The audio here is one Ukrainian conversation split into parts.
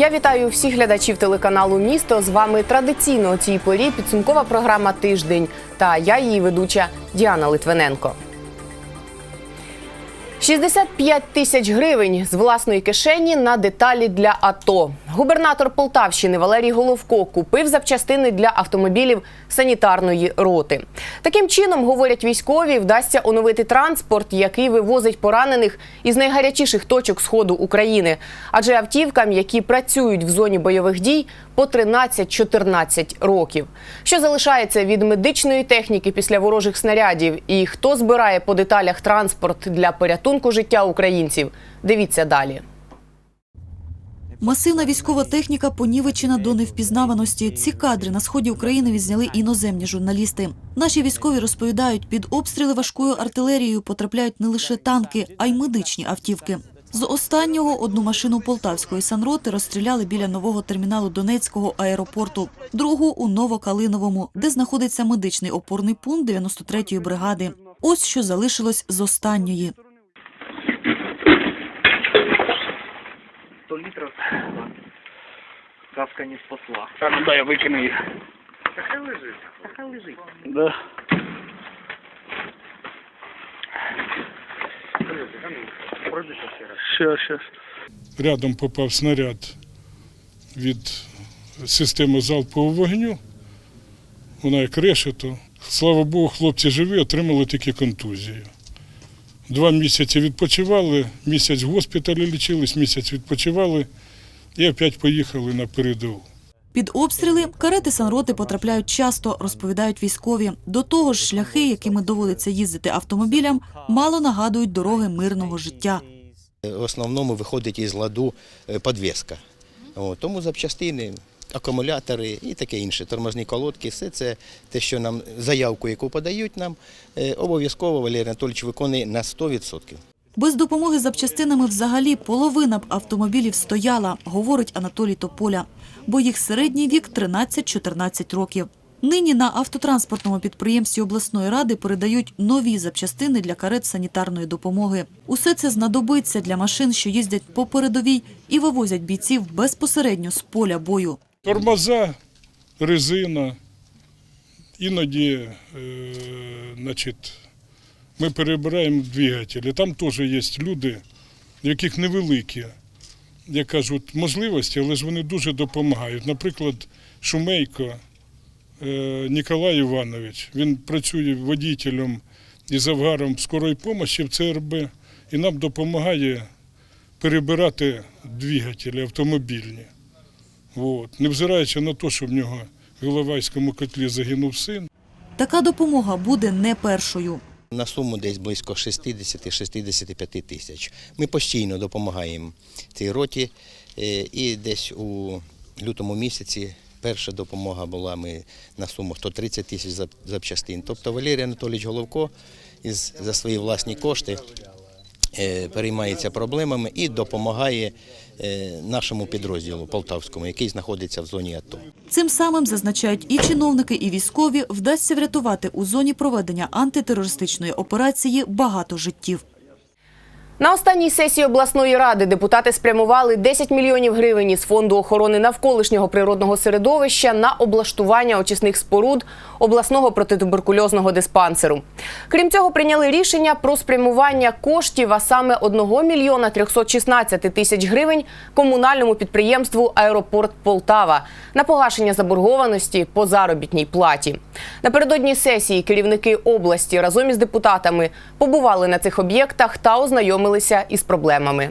Я вітаю всіх глядачів телеканалу Місто. З вами традиційно у цій порі підсумкова програма Тиждень. Та я її ведуча Діана Литвиненко. 65 тисяч гривень з власної кишені на деталі для АТО. Губернатор Полтавщини Валерій Головко купив запчастини для автомобілів санітарної роти. Таким чином, говорять військові, вдасться оновити транспорт, який вивозить поранених із найгарячіших точок сходу України. Адже автівкам, які працюють в зоні бойових дій, по 13-14 років. Що залишається від медичної техніки після ворожих снарядів, і хто збирає по деталях транспорт для порятунку життя українців? Дивіться далі. Масивна військова техніка понівечена до невпізнаваності. Ці кадри на сході України відзняли іноземні журналісти. Наші військові розповідають, під обстріли важкою артилерією потрапляють не лише танки, а й медичні автівки. З останнього одну машину полтавської санроти розстріляли біля нового терміналу Донецького аеропорту, другу у Новокалиновому, де знаходиться медичний опорний пункт 93-ї бригади. Ось що залишилось з останньої. 100 литров. Каска не спасла. А ну дай я викину їх. Та хай лежить. Та хай лежить. Да. Щас, щас. Рядом попав снаряд від системи залпового вогню. Вона як решето. Слава Богу, хлопці живі, отримали тільки контузію. Два місяці відпочивали, місяць в госпіталі лічились, місяць відпочивали і опять поїхали на передову. Під обстріли карети санроти потрапляють часто, розповідають військові. До того ж, шляхи, якими доводиться їздити автомобілям, мало нагадують дороги мирного життя. В основному виходить із ладу е, підвіска. Тому запчастини, акумулятори і таке інше, тормозні колодки, все це те, що нам заявку, яку подають нам, е, обов'язково Валерій Анатолійович виконує на 100%. Без допомоги запчастинами взагалі половина б автомобілів стояла, говорить Анатолій Тополя, бо їх середній вік 13-14 років. Нині на автотранспортному підприємстві обласної ради передають нові запчастини для карет санітарної допомоги. Усе це знадобиться для машин, що їздять по передовій і вивозять бійців безпосередньо з поля бою. Тормоза, резина. Іноді е, значить, ми перебираємо двигателі. Там теж є люди, в яких невеликі, як кажуть, можливості, але ж вони дуже допомагають. Наприклад, Шумейко е, Ніколай Іванович, він працює водітелем і завгаром скорої допомоги в ЦРБ і нам допомагає перебирати двигателі автомобільні. От. Невзираючи на те, що в нього в Іловайському котлі загинув син. Така допомога буде не першою. На суму десь близько 60-65 тисяч. Ми постійно допомагаємо цій роті. е, І десь у лютому місяці перша допомога була ми на суму 130 тисяч зап- запчастин. Тобто Валерій Анатолійович Головко із, за свої власні кошти переймається проблемами і допомагає е, нашому підрозділу Полтавському, який знаходиться в зоні АТО. Цим самим зазначають і чиновники, і військові вдасться врятувати у зоні проведення антитерористичної операції багато життів. На останній сесії обласної ради депутати спрямували 10 мільйонів гривень із фонду охорони навколишнього природного середовища на облаштування очисних споруд обласного протитуберкульозного диспансеру. Крім цього, прийняли рішення про спрямування коштів, а саме 1 мільйона 316 тисяч гривень комунальному підприємству Аеропорт Полтава на погашення заборгованості по заробітній платі. Напередодні сесії керівники області разом із депутатами побували на цих об'єктах та ознайомилися із проблемами.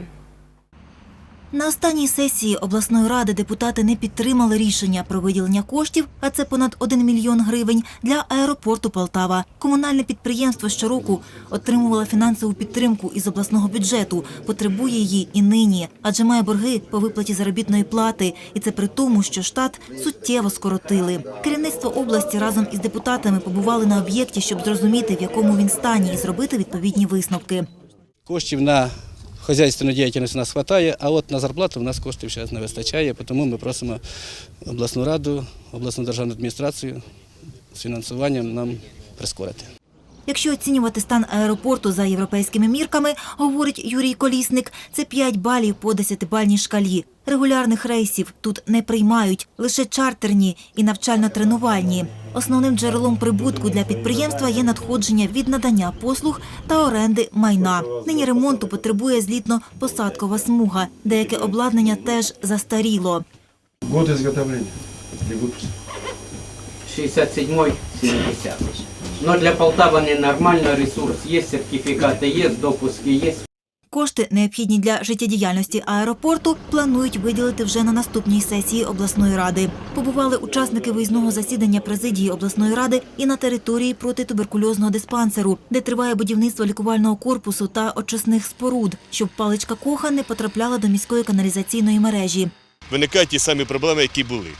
На останній сесії обласної ради депутати не підтримали рішення про виділення коштів, а це понад 1 мільйон гривень для аеропорту Полтава. Комунальне підприємство щороку отримувало фінансову підтримку із обласного бюджету, потребує її і нині, адже має борги по виплаті заробітної плати, і це при тому, що штат суттєво скоротили. Керівництво області разом із депутатами побували на об'єкті, щоб зрозуміти, в якому він стані, і зробити відповідні висновки. Коштів на хазяйственну діяльність у нас вистачає, а от на зарплату в нас коштів зараз не вистачає, тому ми просимо обласну раду, обласну державну адміністрацію з фінансуванням нам прискорити. Якщо оцінювати стан аеропорту за європейськими мірками, говорить Юрій Колісник, це 5 балів по 10-бальній шкалі. Регулярних рейсів тут не приймають, лише чартерні і навчально-тренувальні. Основним джерелом прибутку для підприємства є надходження від надання послуг та оренди майна. Нині ремонту потребує злітно-посадкова смуга. Деяке обладнання теж застаріло. Год изготовления и выпуска. 67-й, 70 Но для Полтавы ненормально, ресурс есть, сертификаты есть, допуски есть. Кошти, необхідні для життєдіяльності аеропорту, планують виділити вже на наступній сесії обласної ради. Побували учасники виїзного засідання президії обласної ради і на території протитуберкульозного диспансеру, де триває будівництво лікувального корпусу та очисних споруд, щоб паличка коха не потрапляла до міської каналізаційної мережі. виникають ті самі проблеми, які були.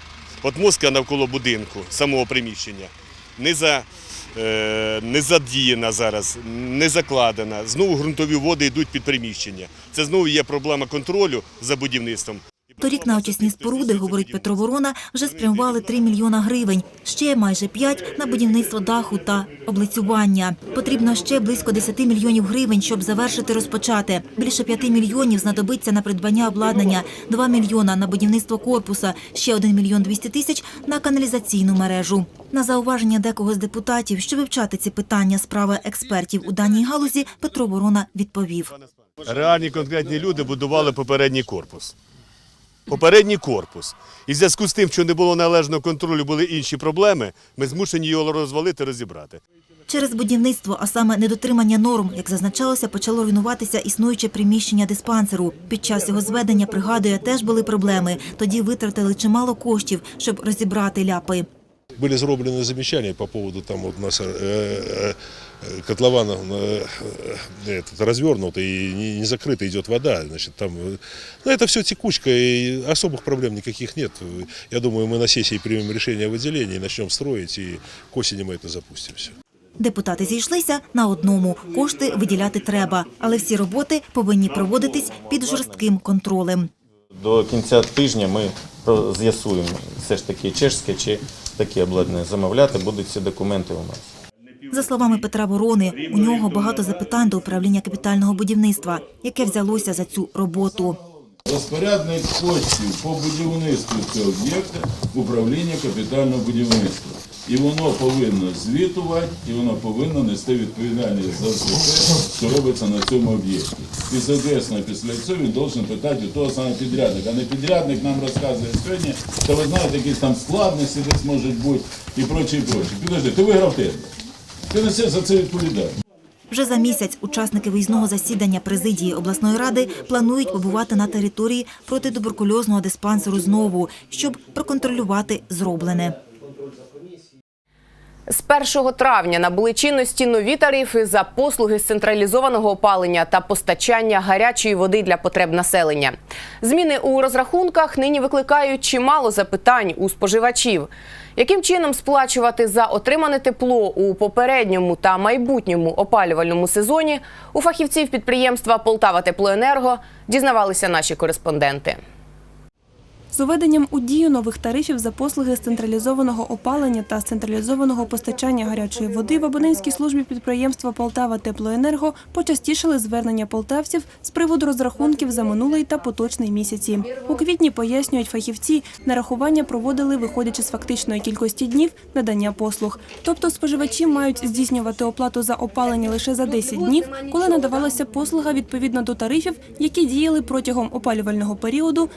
От мозка навколо будинку, самого приміщення, не, за, не задіяна зараз, не закладена. Знову ґрунтові води йдуть під приміщення. Це знову є проблема контролю за будівництвом. Торік на очисні споруди, говорить Петро Ворона, вже спрямували 3 мільйона гривень, ще майже 5 на будівництво даху та облицювання. Потрібно ще близько 10 мільйонів гривень, щоб завершити розпочати. Більше 5 мільйонів знадобиться на придбання обладнання, 2 мільйона на будівництво корпуса, ще 1 мільйон 200 тисяч на каналізаційну мережу. На зауваження декого з депутатів, що вивчати ці питання справи експертів у даній галузі, Петро Ворона відповів. Реальні конкретні люди будували попередній корпус. Попередній корпус. І в зв'язку з тим, що не було належного контролю, були інші проблеми, ми змушені його розвалити, розібрати. Через будівництво, а саме недотримання норм, як зазначалося, почало руйнуватися існуюче приміщення диспансеру. Під час його зведення, пригадує, теж були проблеми. Тоді витратили чимало коштів, щоб розібрати ляпи. Были сделаны замечания по поводу там вот у нас э, э, котлована э, э, этот, развернут и не, не закрыта идет вода, значит там, э, ну это все текучка и особых проблем никаких нет. Я думаю, мы на сессии примем решение о выделении, начнем строить и к осени мы это запустим все. Депутати зійшлися на одному – кошти виділяти треба, але всі роботи повинні проводитись під жорстким контролем. До кінця тижня ми про- з'ясуємо все ж таки чешське чи таке обладнання замовляти. Будуть ці документи у нас. За словами Петра Ворони, у нього багато запитань до управління капітального будівництва, яке взялося за цю роботу. Розпорядник коштів по будівництву цього об'єкта управління капітального будівництва. І воно повинно звітувати, і воно повинно нести відповідальність за все що робиться на цьому об'єкті. І, соответственно, після цього він должен питати у того самого підрядника. А не підрядник нам розказує сьогодні, що ви знаєте, якісь там складності десь можуть бути і проче, і проче. Підожди, ти виграв тендер. Ти за це відповідальність. Вже за місяць учасники виїзного засідання президії обласної ради планують побувати на території протитуберкульозного диспансеру знову, щоб проконтролювати зроблене. З 1 травня набули чинності нові тарифи за послуги з централізованого опалення та постачання гарячої води для потреб населення. Зміни у розрахунках нині викликають чимало запитань у споживачів. Яким чином сплачувати за отримане тепло у попередньому та майбутньому опалювальному сезоні у фахівців підприємства Полтава Теплоенерго дізнавалися наші кореспонденти. З уведенням у дію нових тарифів за послуги з централізованого опалення та з централізованого постачання гарячої води в абонентській службі підприємства Полтава Теплоенерго почастішали звернення полтавців з приводу розрахунків за минулий та поточний місяці. У квітні пояснюють фахівці, нарахування проводили виходячи з фактичної кількості днів надання послуг. Тобто споживачі мають здійснювати оплату за опалення лише за 10 днів, коли надавалася послуга відповідно до тарифів, які діяли протягом опалювального періоду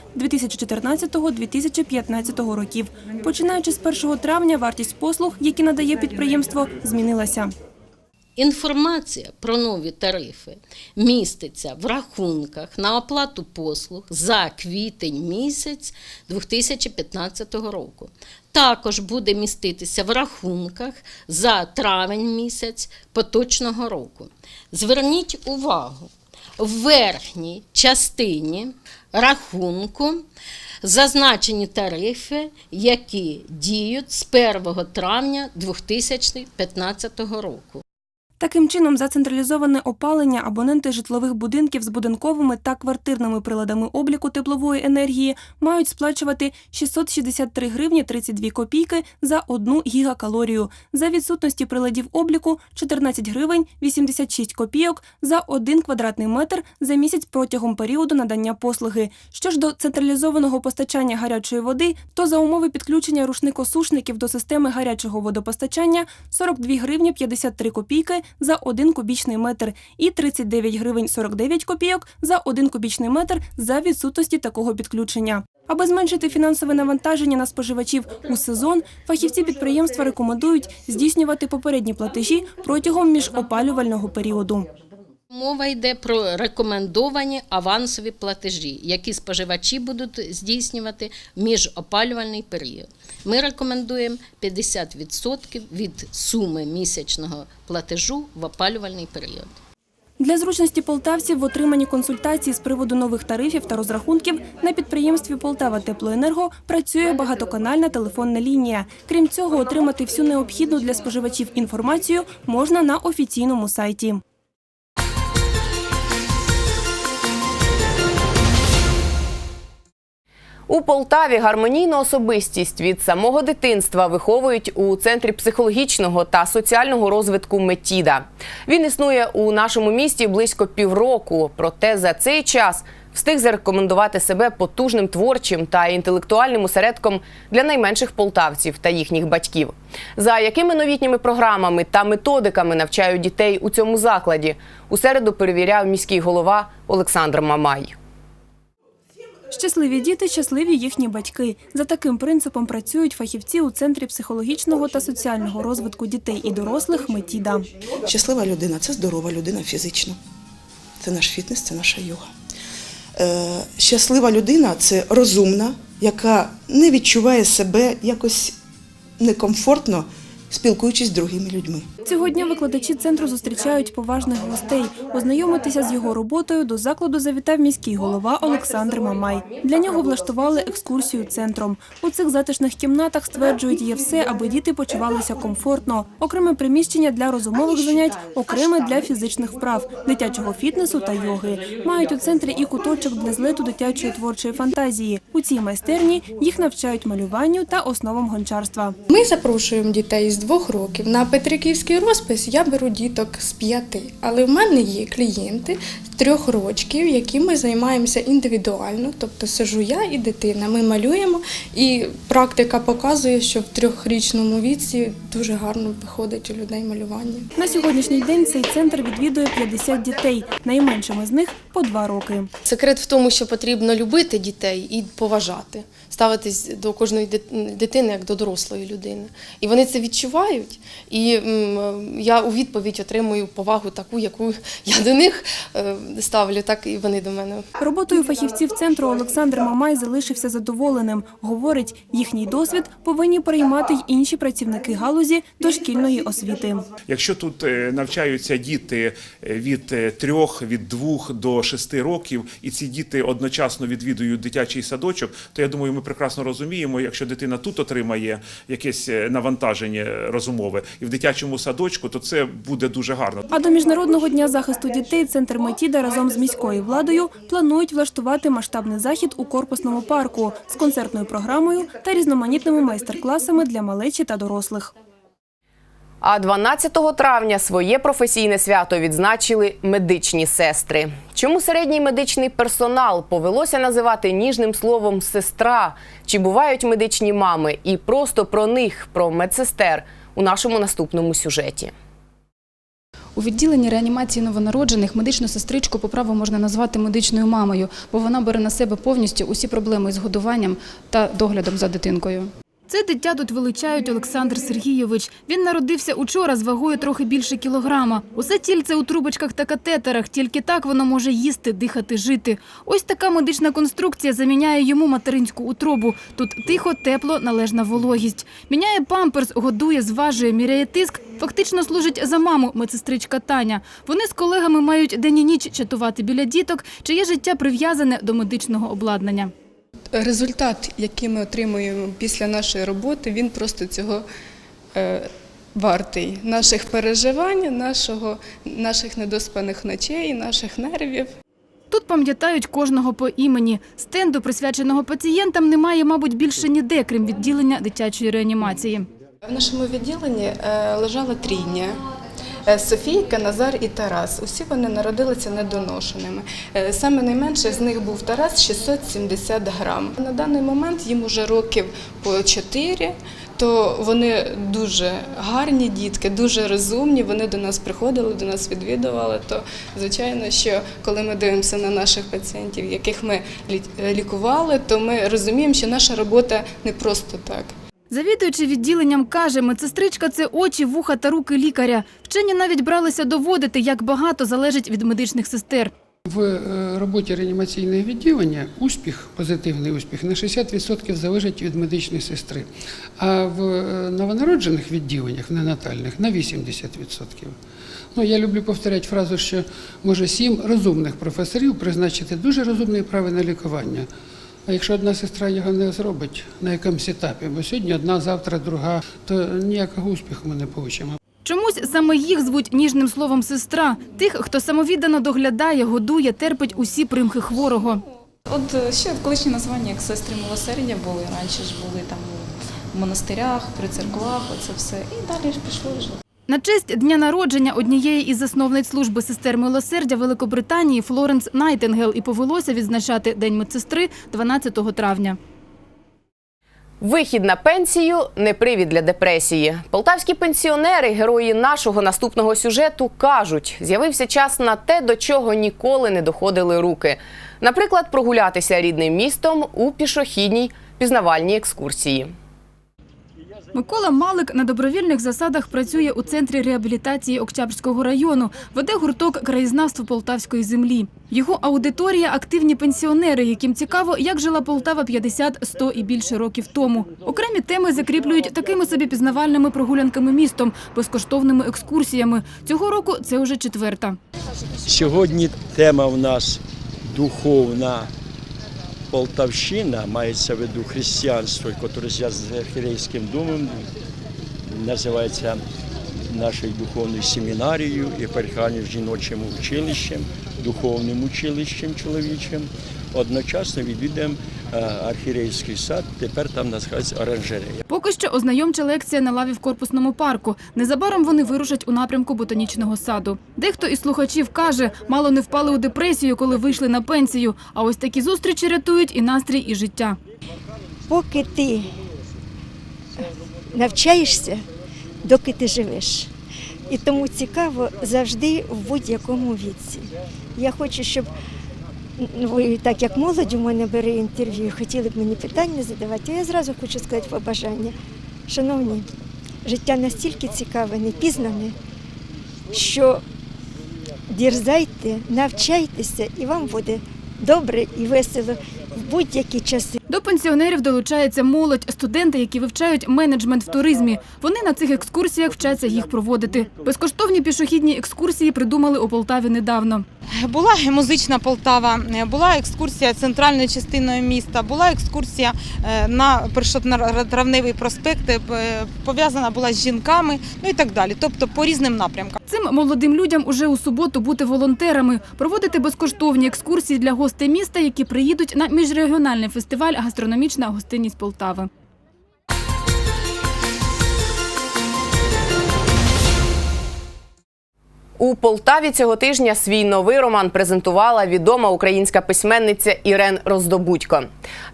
2014-2015 років. Починаючи з 1 травня, вартість послуг, які надає підприємство, змінилася. Інформація про нові тарифи міститься в рахунках на оплату послуг за квітень місяць 2015 року. Також буде міститися в рахунках за травень місяць поточного року. Зверніть увагу, в верхній частині рахунку зазначені тарифи, які діють з 1 травня 2015 року. Таким чином, за централізоване опалення абоненти житлових будинків з будинковими та квартирними приладами обліку теплової енергії мають сплачувати 663 гривні 32 копійки за одну гігакалорію. За відсутності приладів обліку 14 гривень 86 копійок за один квадратний метр за місяць протягом періоду надання послуги. Що ж до централізованого постачання гарячої води, то за умови підключення рушникосушників до системи гарячого водопостачання 42 гривні 53 копійки за один кубічний метр і 39 гривень 49 копійок за один кубічний метр за відсутності такого підключення. Аби зменшити фінансове навантаження на споживачів у сезон, фахівці підприємства рекомендують здійснювати попередні платежі протягом міжопалювального періоду. Мова йде про рекомендовані авансові платежі, які споживачі будуть здійснювати в міжопалювальний період. Ми рекомендуємо 50% від суми місячного платежу в опалювальний період. Для зручності полтавців в отриманні консультацій з приводу нових тарифів та розрахунків на підприємстві Полтава Теплоенерго працює багатоканальна телефонна лінія. Крім цього, отримати всю необхідну для споживачів інформацію можна на офіційному сайті. У Полтаві гармонійну особистість від самого дитинства виховують у центрі психологічного та соціального розвитку Метіда. Він існує у нашому місті близько півроку. Проте за цей час встиг зарекомендувати себе потужним творчим та інтелектуальним осередком для найменших полтавців та їхніх батьків. За якими новітніми програмами та методиками навчають дітей у цьому закладі, у середу перевіряв міський голова Олександр Мамай. Щасливі діти, щасливі їхні батьки. За таким принципом працюють фахівці у центрі психологічного та соціального розвитку дітей і дорослих Метіда. Щаслива людина це здорова людина фізично. Це наш фітнес, це наша йога. Е, щаслива людина це розумна, яка не відчуває себе якось некомфортно, спілкуючись з другими людьми. Цього дня викладачі центру зустрічають поважних гостей. Ознайомитися з його роботою до закладу завітав міський голова Олександр Мамай. Для нього влаштували екскурсію центром. У цих затишних кімнатах стверджують, є все, аби діти почувалися комфортно. Окреме приміщення для розумових занять, окреме для фізичних вправ, дитячого фітнесу та йоги. Мають у центрі і куточок для злету дитячої творчої фантазії. У цій майстерні їх навчають малюванню та основам гончарства. Ми запрошуємо дітей з двох років. На Петриківський розпис я беру діток з п'яти, але в мене є клієнти трьох років, якими займаємося індивідуально. Тобто сижу я і дитина. Ми малюємо, і практика показує, що в трьохрічному віці дуже гарно виходить у людей малювання. На сьогоднішній день цей центр відвідує 50 дітей, найменшими з них по два роки. Секрет в тому, що потрібно любити дітей і поважати, ставитись до кожної дитини як до дорослої людини. І вони це відчувають. І я у відповідь отримую повагу таку, яку я до них е, ставлю, так і вони до мене. Роботою фахівців центру Олександр Мамай залишився задоволеним. Говорить, їхній досвід повинні переймати й інші працівники галузі дошкільної освіти. Якщо тут е, навчаються діти е, від е, трьох, від двох до шести років, і ці діти одночасно відвідують дитячий садочок, то я думаю, ми прекрасно розуміємо, якщо дитина тут отримає якесь навантаження розумове і в дитячому садочку, то це буде дуже гарно. А до міжнародного дня захисту дітей центр Метіда разом з міською владою планують влаштувати масштабний захід у корпусному парку з концертною програмою та різноманітними майстер-класами для малечі та дорослих. А 12 травня своє професійне свято відзначили медичні сестри. Чому середній медичний персонал повелося називати ніжним словом сестра? Чи бувають медичні мами? І просто про них, про медсестер у нашому наступному сюжеті. У відділенні реанімації новонароджених медичну сестричку по праву можна назвати медичною мамою, бо вона бере на себе повністю усі проблеми з годуванням та доглядом за дитинкою. Це дитя тут величають Олександр Сергійович. Він народився учора з вагою трохи більше кілограма. Усе тільце у трубочках та катетерах, тільки так воно може їсти, дихати, жити. Ось така медична конструкція заміняє йому материнську утробу. Тут тихо, тепло, належна вологість. Міняє памперс, годує, зважує, міряє тиск. Фактично служить за маму медсестричка Таня. Вони з колегами мають день і ніч чатувати біля діток, чиє життя прив'язане до медичного обладнання. Результат, який ми отримуємо після нашої роботи, він просто цього е, вартий наших переживань, нашого, наших недоспаних ночей, наших нервів. Тут пам'ятають кожного по імені. Стенду, присвяченого пацієнтам, немає, мабуть, більше ніде, крім відділення дитячої реанімації. В нашому відділенні е, лежала трійня. Е, Софійка, Назар і Тарас. Усі вони народилися недоношеними. Е, Саме найменший з них був Тарас 670 грам. На даний момент їм уже років по 4, то вони дуже гарні дітки, дуже розумні. Вони до нас приходили, до нас відвідували. То звичайно, що коли ми дивимося на наших пацієнтів, яких ми лікували, то ми розуміємо, що наша робота не просто так. Завідуючи відділенням каже, медсестричка – це очі, вуха та руки лікаря. Вчені навіть бралися доводити, як багато залежить від медичних сестер. В е, роботі реанімаційного відділення успіх, позитивний успіх, на 60% залежить від медичної сестри, а в е, новонароджених відділеннях, ненатальних, на 80%. Ну, я люблю повторяти фразу, що може сім розумних професорів призначити дуже розумне і правильне лікування. А якщо одна сестра його не зробить на якомусь етапі, бо сьогодні одна, завтра друга, то ніякого успіху ми не отримаємо. Чомусь саме їх звуть ніжним словом «сестра». Тих, хто самовіддано доглядає, годує, терпить усі примхи хворого. От е, ще колишні названня, як сестри милосердя були, раніше ж були там в монастирях, при церквах, оце все. І далі ж пішло вже. На честь дня народження однієї із засновниць служби сестер милосердя Великобританії Флоренс Найтингел і повелося відзначати День медсестри 12 травня. Вихід на пенсію не привід для депресії. Полтавські пенсіонери, герої нашого наступного сюжету, кажуть, з'явився час на те, до чого ніколи не доходили руки. Наприклад, прогулятися рідним містом у пішохідній пізнавальній екскурсії. Микола Малик на добровільних засадах працює у центрі реабілітації Октябрського району, веде гурток краєзнавства полтавської землі. Його аудиторія активні пенсіонери, яким цікаво, як жила Полтава 50, 100 і більше років тому. Окремі теми закріплюють такими собі пізнавальними прогулянками містом, безкоштовними екскурсіями. Цього року це вже четверта. Сьогодні тема у нас духовна Полтавщина, мається в виду християнство, яке з архірейським думом називається нашою духовною семінарією, єпархіальним жіночим училищем, духовним училищем чоловічим. Одночасно відвідуємо е, архірейський сад, тепер там називається оранжерея. Поки що ознайомча лекція на лаві в корпусному парку. Незабаром вони вирушать у напрямку ботанічного саду. Дехто із слухачів каже, мало не впали у депресію, коли вийшли на пенсію. А ось такі зустрічі рятують і настрій, і життя. поки ти навчаєшся, доки ти живеш. І тому цікаво завжди в будь-якому віці. Я хочу, щоб ну, ви, так як молодь у мене бере інтерв'ю, хотіли б мені питання задавати, я зразу хочу сказати побажання. Шановні, життя настільки цікаве, непізнане, що дірзайте, навчайтеся, і вам буде добре і весело в будь-які часи. До пенсіонерів долучається молодь, студенти, які вивчають менеджмент в туризмі. Вони на цих екскурсіях вчаться їх проводити. Безкоштовні пішохідні екскурсії придумали у Полтаві недавно. Була музична Полтава, була екскурсія центральною частиною міста, була екскурсія е, на першотравневий проспект, е, пов'язана була з жінками, ну і так далі. Тобто по різним напрямкам. Цим молодим людям уже у суботу бути волонтерами, проводити безкоштовні екскурсії для гостей міста, які приїдуть на міжрегіональний фестиваль Гастрономічна гостинність Полтави. У Полтаві цього тижня свій новий роман презентувала відома українська письменниця Ірен Роздобудько.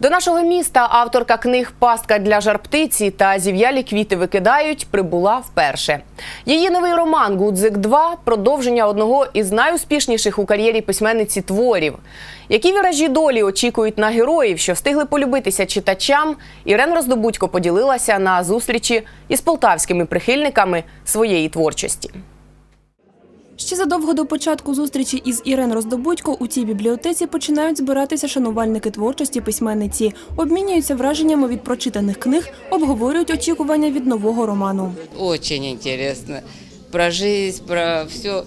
До нашого міста авторка книг Пастка для жарптиці та Зів'ялі квіти викидають прибула вперше. Її новий роман Гудзик 2 продовження одного із найуспішніших у кар'єрі письменниці творів. Які віражі долі очікують на героїв, що встигли полюбитися читачам, Ірен Роздобудько поділилася на зустрічі із полтавськими прихильниками своєї творчості. Ще задовго до початку зустрічі із Ірен Роздобудько у цій бібліотеці починають збиратися шанувальники творчості письменниці, обмінюються враженнями від прочитаних книг, обговорюють очікування від нового роману. Очень интересно. Про жизнь, про все.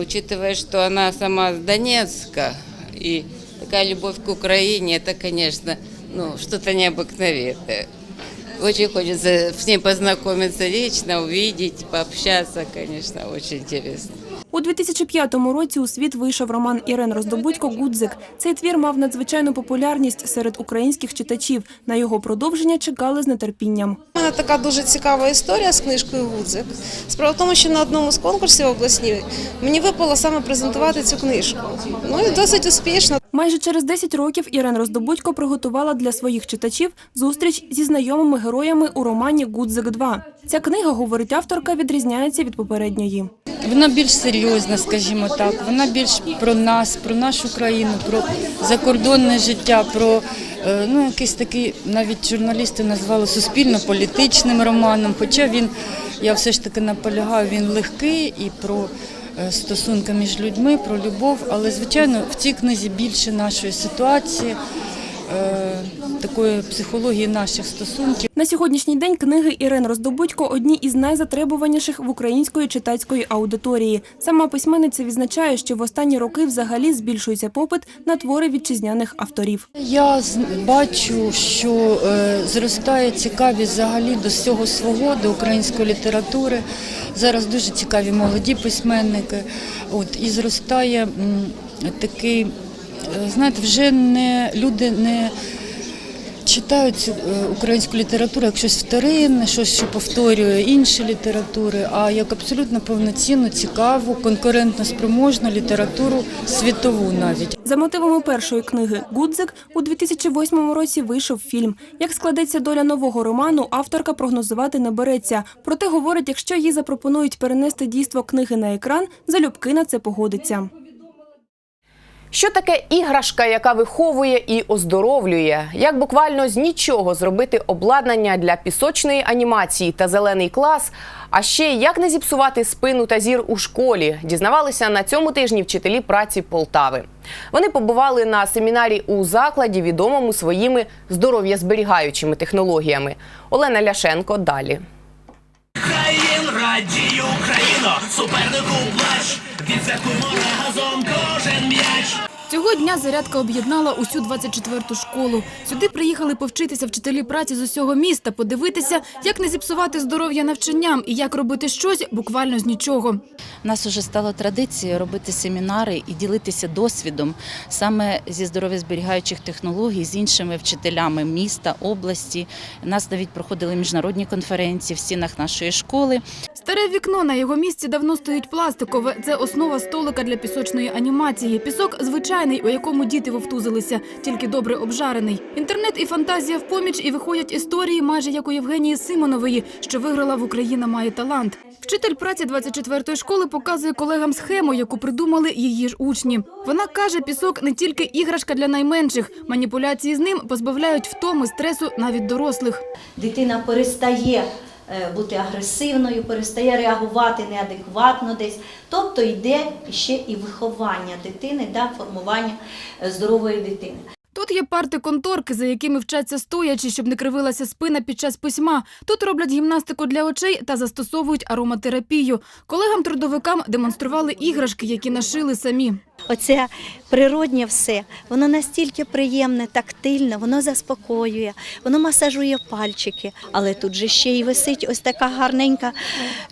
Учитывая, что она сама с Донецка, и такая любовь к Украине, это, конечно, ну, что-то необыкновенное. Очень хочется с ней познакомиться лично, увидеть, пообщаться, конечно, очень интересно. У 2005 році у світ вийшов роман Ірен Роздобудько «Гудзик». Цей твір мав надзвичайну популярність серед українських читачів. На його продовження чекали з нетерпінням. У мене така дуже цікава історія з книжкою Гудзик. Справа в тому, що на одному з конкурсів обласні мені випало саме презентувати цю книжку. Ну і досить успішно. Майже через 10 років Ірен Роздобудько приготувала для своїх читачів зустріч зі знайомими героями у романі «Гудзик 2». Ця книга, говорить авторка, відрізняється від попередньої. Вона більш серйозна, скажімо так. Вона більш про нас, про нашу країну, про закордонне життя, про е, ну якийсь такий, навіть журналісти назвали суспільно-політичним романом. Хоча він, я все ж таки наполягаю, він легкий і про стосунки між людьми, про любов. Але звичайно, в цій книзі більше нашої ситуації, е, такої психології наших стосунків. На сьогоднішній день книги Ірен Роздобудько одні із найзатребуваніших в української читацької аудиторії. Сама письменниця відзначає, що в останні роки взагалі збільшується попит на твори вітчизняних авторів. Я бачу, що е, зростає цікавість взагалі до всього свого, до української літератури. Зараз дуже цікаві молоді письменники. От, і зростає такий, е, знаєте, вже не люди не. Читають е, українську літературу як щось вторинне, щось, що повторює інші літератури, а як абсолютно повноцінну, цікаву, конкурентно спроможну літературу світову навіть. За мотивами першої книги «Гудзик» у 2008 році вийшов фільм. Як складеться доля нового роману, авторка прогнозувати не береться. Проте говорить, якщо їй запропонують перенести дійство книги на екран, залюбки на це погодиться. Що таке іграшка, яка виховує і оздоровлює? Як буквально з нічого зробити обладнання для пісочної анімації та зелений клас? А ще як не зіпсувати спину та зір у школі? Дізнавалися на цьому тижні вчителі праці Полтави. Вони побували на семінарі у закладі, відомому своїми здоров'я зберігаючими технологіями. Олена Ляшенко далі. Країн радію Україно, супернику плач, відсвяткуємо разом кожен м'яч. Цього дня зарядка об'єднала усю 24-ту школу. Сюди приїхали повчитися вчителі праці з усього міста, подивитися, як не зіпсувати здоров'я навчанням і як робити щось буквально з нічого. У нас вже стало традицією робити семінари і ділитися досвідом саме зі здоров'язберігаючих технологій з іншими вчителями міста, області. У нас навіть проходили міжнародні конференції в стінах нашої школи. Старе вікно на його місці давно стоїть пластикове. Це основа столика для пісочної анімації. Пісок звичайний, у якому діти вовтузилися, тільки добре обжарений. Інтернет і фантазія в поміч, і виходять історії, майже як у Євгенії Симонової, що виграла в Україна має талант. Вчитель праці 24-ї школи показує колегам схему, яку придумали її ж учні. Вона каже, пісок не тільки іграшка для найменших. Маніпуляції з ним позбавляють втоми, стресу навіть дорослих. Дитина перестає бути агресивною, перестає реагувати неадекватно десь. Тобто йде ще і виховання дитини, да, формування е, здорової дитини. Тут є парти-конторки, за якими вчаться стоячи, щоб не кривилася спина під час письма. Тут роблять гімнастику для очей та застосовують ароматерапію. Колегам-трудовикам демонстрували іграшки, які нашили самі. Оце природнє все, воно настільки приємне, тактильне, воно заспокоює, воно масажує пальчики. Але тут же ще й висить ось така гарненька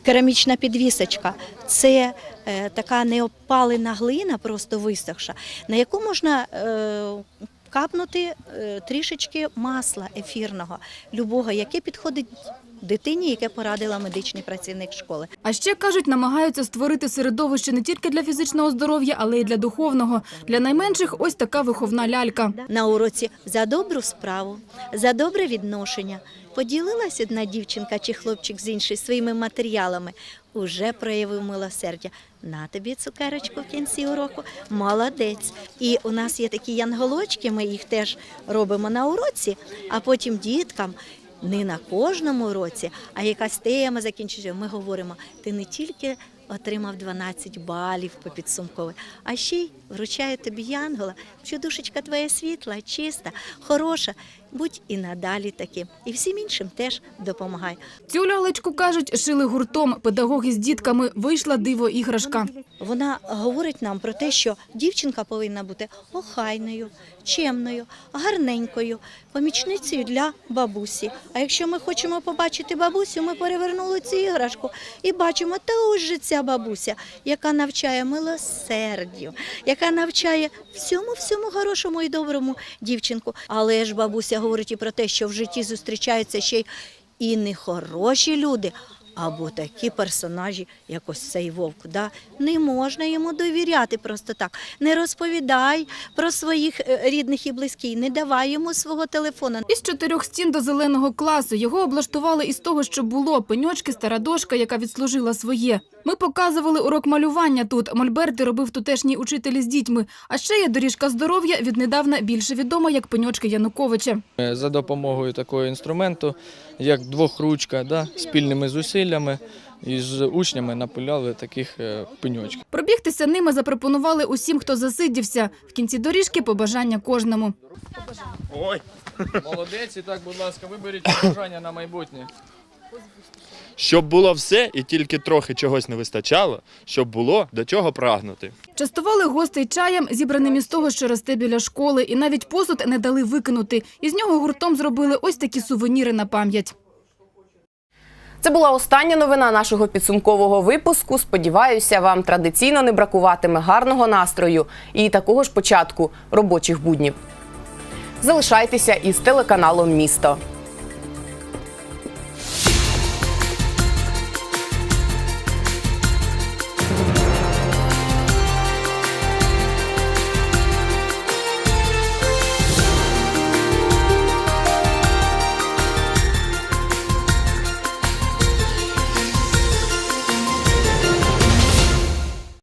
керамічна підвісочка. Це е, така неопалена глина, просто висохша, на яку можна. Е, Капнути е, трішечки масла ефірного, любого, яке підходить дитині, яке порадила медичний працівник школи. А ще кажуть, намагаються створити середовище не тільки для фізичного здоров'я, але й для духовного. Для найменших ось така виховна лялька. на уроці за добру справу, за добре відношення. Поділилась одна дівчинка чи хлопчик з іншою своїми матеріалами, уже проявив милосердя. На тобі цукерочку в кінці уроку, молодець. І у нас є такі янголочки, ми їх теж робимо на уроці, а потім діткам. Не на кожному році, а якась тема закінчується. Ми говоримо, ти не тільки отримав 12 балів по підсумковій, а ще й вручаю тобі янгола, що душечка твоя світла, чиста, хороша. Будь і надалі таким. І всім іншим теж допомагай. Цю лялечку, кажуть, шили гуртом. Педагоги з дітками. Вийшла диво іграшка. Вона говорить нам про те, що дівчинка повинна бути охайною, чемною, гарненькою, помічницею для бабусі. А якщо ми хочемо побачити бабусю, ми перевернули цю іграшку і бачимо, та ось же ця бабуся, яка навчає милосердю, яка навчає всьому, всьому хорошому і доброму дівчинку. Але ж бабуся говорить і про те, що в житті зустрічаються ще й і нехороші люди. Або такі персонажі, як ось цей вовк. Да? Не можна йому довіряти просто так. Не розповідай про своїх е, рідних і близьких, не давай йому свого телефона. Із чотирьох стін до зеленого класу його облаштували із того, що було пеньочки, стара дошка, яка відслужила своє. Ми показували урок малювання тут. Мольберти робив тутешній учитель із дітьми. А ще є доріжка здоров'я, віднедавна більше відома як пеньочки Януковича. Е, За допомогою такого інструменту, як двохручка, да, спільними зусиллями із учнями напиляли таких е, пеньочків. Пробігтися ними запропонували усім, хто засидівся. В кінці доріжки побажання кожному. Ой! Молодець, і так, будь ласка, виберіть побажання на майбутнє. Щоб було все і тільки трохи чогось не вистачало, щоб було до чого прагнути. Частували гостей чаєм, зібраним із того, що росте біля школи, і навіть посуд не дали викинути. Із нього гуртом зробили ось такі сувеніри на пам'ять. Це була остання новина нашого підсумкового випуску. Сподіваюся, вам традиційно не бракуватиме гарного настрою і такого ж початку робочих буднів. Залишайтеся із телеканалом Місто.